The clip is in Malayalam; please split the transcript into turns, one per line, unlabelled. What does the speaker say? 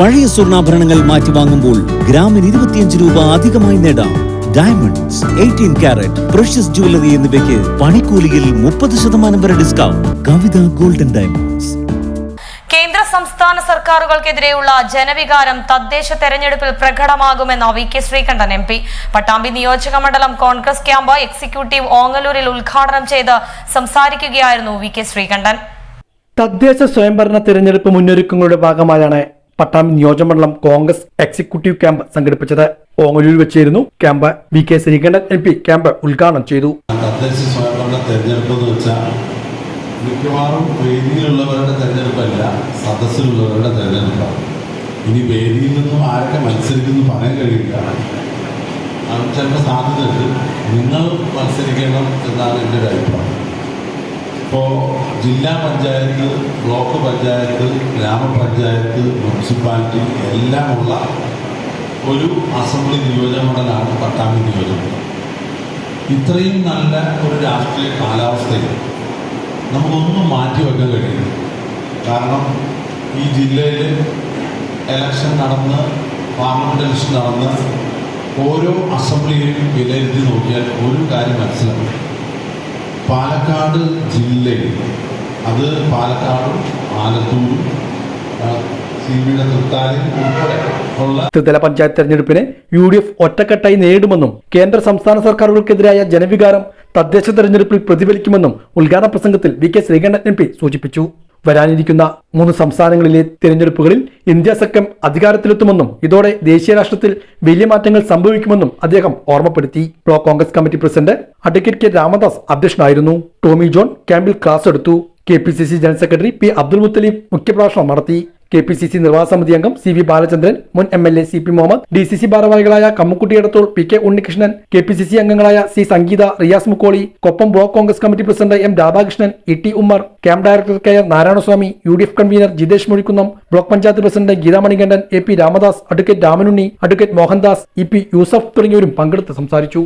പഴയ സ്വർണാഭരണങ്ങൾ മാറ്റി വാങ്ങുമ്പോൾ ഗ്രാമിന് ഇരുപത്തിയഞ്ച് രൂപ അധികമായി നേടാം. Diamonds eighteen carat precious jewellery എന്നിവയ്ക്ക് പണിക്കൂലിയിൽ മുപ്പത് ശതമാനം വരെ ഡിസ്കൗണ്ട് കവിത ഗോൾഡൻ ഡയമണ്ട്സ്
കേന്ദ്ര സംസ്ഥാന സർക്കാരുകൾക്കെതിരെയുള്ള ജനവികാരം തദ്ദേശ തെരഞ്ഞെടുപ്പിൽ പ്രകടമാകുമെന്ന് V K Sreekandan M P. Pattambi നിയോജക മണ്ഡലം കോൺഗ്രസ് ക്യാമ്പ് എക്സിക്യൂട്ടീവ് ഓങ്ങലൂരിൽ ഉദ്ഘാടനം ചെയ്ത് സംസാരിക്കുകയായിരുന്നു വി കെ ശ്രീകണ്ഠൻ.
തദ്ദേശ സ്വയംഭരണ തിരഞ്ഞെടുപ്പ് മുന്നൊരുക്കങ്ങളുടെ ഭാഗമായാണ് പട്ടാമ്പി നിയോജകമണ്ഡലം കോൺഗ്രസ് എക്സിക്യൂട്ടീവ് ക്യാമ്പ് സംഘടിപ്പിച്ചത് ഓങ്ങലൂരിൽ വെച്ചായിരുന്നു. Camp V K Sreekandan M P camp ഉദ്ഘാടനം ചെയ്തു.
മിക്കവാറും വേദിയിലുള്ളവരുടെ തെരഞ്ഞെടുപ്പല്ല സദസ്സിലുള്ളവരുടെ തെരഞ്ഞെടുപ്പാണ്. ഇനി വേദിയിൽ നിന്നും ആരൊക്കെ മത്സരിക്കുന്നു പറയാൻ കഴിയില്ല. ചിലപ്പോൾ സാധ്യതയുണ്ട്. നിങ്ങൾ മത്സരിക്കണം എന്നാണ് എന്റെ ഒരു അഭിപ്രായം. ഇപ്പോൾ ജില്ലാ പഞ്ചായത്ത് ബ്ലോക്ക് പഞ്ചായത്ത് ഗ്രാമപഞ്ചായത്ത് മുനിസിപ്പാലിറ്റി എല്ലാമുള്ള ഒരു അസംബ്ലി നിയോജകമണ്ഡലമാണ് പട്ടാമ്പി നിയോജകമണ്ഡലം. ഇത്രയും നല്ല ഒരു രാഷ്ട്രീയ കാലാവസ്ഥയിൽ നമുക്കൊന്നും മാറ്റി വെക്കാൻ കഴിയില്ല. കാരണം ഈ ജില്ലയിൽ എലക്ഷൻ നടന്ന് പാർലമെന്റ് ഇലക്ഷൻ നടന്ന് ഓരോ അസംബ്ലിയിലും വിലയിരുത്തി നോക്കിയാൽ ഒരു കാര്യം മനസ്സിലാവും. പാലക്കാട് ജില്ലയിൽ അത് പാലക്കാടും ആലത്തൂരും
ത്രിതല പഞ്ചായത്ത് തെരഞ്ഞെടുപ്പിനെ യു ഡി എഫ് ഒറ്റക്കെട്ടായി നേരിടുമെന്നും കേന്ദ്ര സംസ്ഥാന സർക്കാരുകൾക്കെതിരായ ജനവികാരം തദ്ദേശ തെരഞ്ഞെടുപ്പിൽ പ്രതിഫലിക്കുമെന്നും ഉദ്ഘാടന പ്രസംഗത്തിൽ V K Sreekandan M P സൂചിപ്പിച്ചു. വരാനിരിക്കുന്ന മൂന്ന് സംസ്ഥാനങ്ങളിലെ തിരഞ്ഞെടുപ്പുകളിൽ ഇന്ത്യ സഖ്യം അധികാരത്തിലെത്തുമെന്നും ഇതോടെ ദേശീയ രാഷ്ട്രത്തിൽ വലിയ മാറ്റങ്ങൾ സംഭവിക്കുമെന്നും അദ്ദേഹം ഓർമ്മപ്പെടുത്തി. Block Congress committee president advocate K Ramadas അധ്യക്ഷനായിരുന്നു. ടോമി ജോൺ ക്യാമ്പിൽ ക്ലാസ് എടുത്തു. K P C C general secretary P Abdul Muthaleem മുഖ്യപ്രഭാഷണം നടത്തി. കെ പി സി സി നിർവാഹക സമിതി അംഗം സി വി ബാലചന്ദ്രൻ മുൻ M L A C P Muhammad D C C ഭാരവാഹികളായ Kammukutty Edathol P K Unnikrishnan K P C C അംഗങ്ങളായ C Sangeetha Riyas Mukkoli Koppam block Congress committee president M Radhakrishnan E T Ummer camp director K R Narayanaswamy U D F convener Jithesh Mozhikkunnam block panchayat president Geetha Manikandan A P Ramadas advocate Ramanunni advocate Mohandas E P Yusuf തുടങ്ങിയവരും പങ്കെടുത്ത് സംസാരിച്ചു.